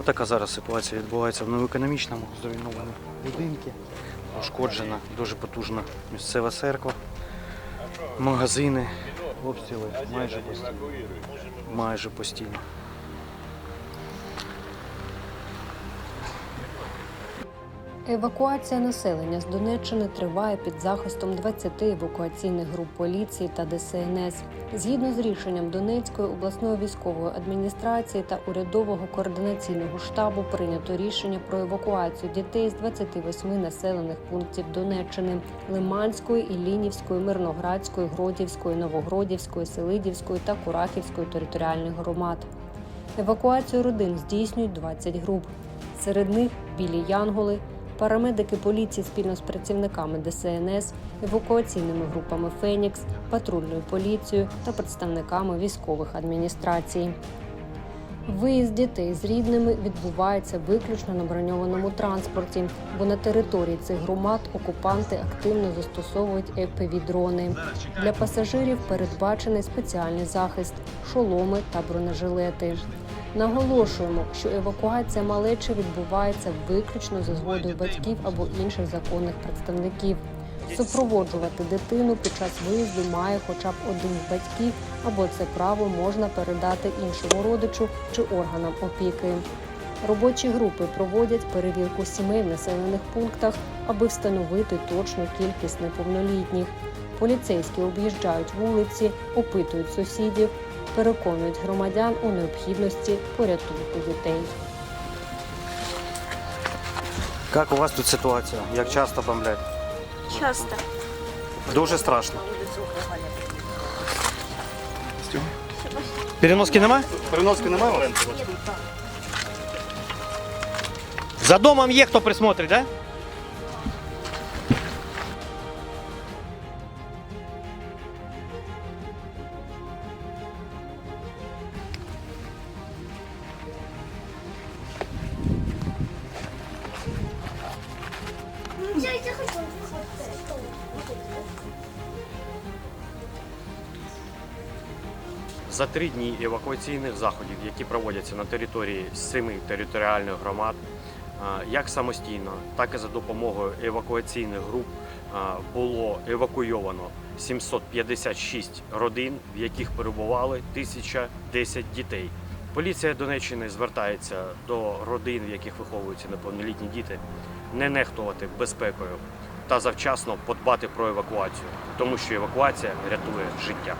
Отака зараз ситуація відбувається в новоекономічному зруйновані будинки. Пошкоджена дуже потужна місцева церква, магазини, обстріли майже постійно. Майже постійно. Евакуація населення з Донеччини триває під захистом 20 евакуаційних груп поліції та ДСНС. Згідно з рішенням Донецької обласної військової адміністрації та урядового координаційного штабу прийнято рішення про евакуацію дітей з 28 населених пунктів Донеччини Лиманської, Іллінівської, Мирноградської, Гродівської, Новогродівської, Селидівської та Курахівської територіальних громад. Евакуацію родин здійснюють 20 груп. Серед них білі янголи, парамедики поліції спільно з працівниками ДСНС, евакуаційними групами Фенікс, патрульною поліцією та представниками військових адміністрацій. Виїзд дітей з рідними відбувається виключно на броньованому транспорті, бо на території цих громад окупанти активно застосовують епіві-дрони. Для пасажирів передбачений спеціальний захист, шоломи та бронежилети. Наголошуємо, що евакуація малечі відбувається виключно за згодою батьків або інших законних представників. Супроводжувати дитину під час виїзду має хоча б один з батьків, або це право можна передати іншому родичу чи органам опіки. Робочі групи проводять перевірку сімей в населених пунктах, аби встановити точну кількість неповнолітніх. Поліцейські об'їжджають вулиці, опитують сусідів, переконують громадян у необхідності порятунку дітей. Як у вас тут ситуація? Як часто бомблять? Часто. Дуже страшно. Переноски немає? Переноски немає Валентина? За домом є хто присмотрить, да? За три дні евакуаційних заходів, які проводяться на території семи територіальних громад, як самостійно, так і за допомогою евакуаційних груп було евакуйовано 756 родин, в яких перебували 1010 дітей. Поліція Донеччини звертається до родин, в яких виховуються неповнолітні діти, не нехтувати безпекою та завчасно подбати про евакуацію, тому що евакуація рятує життя.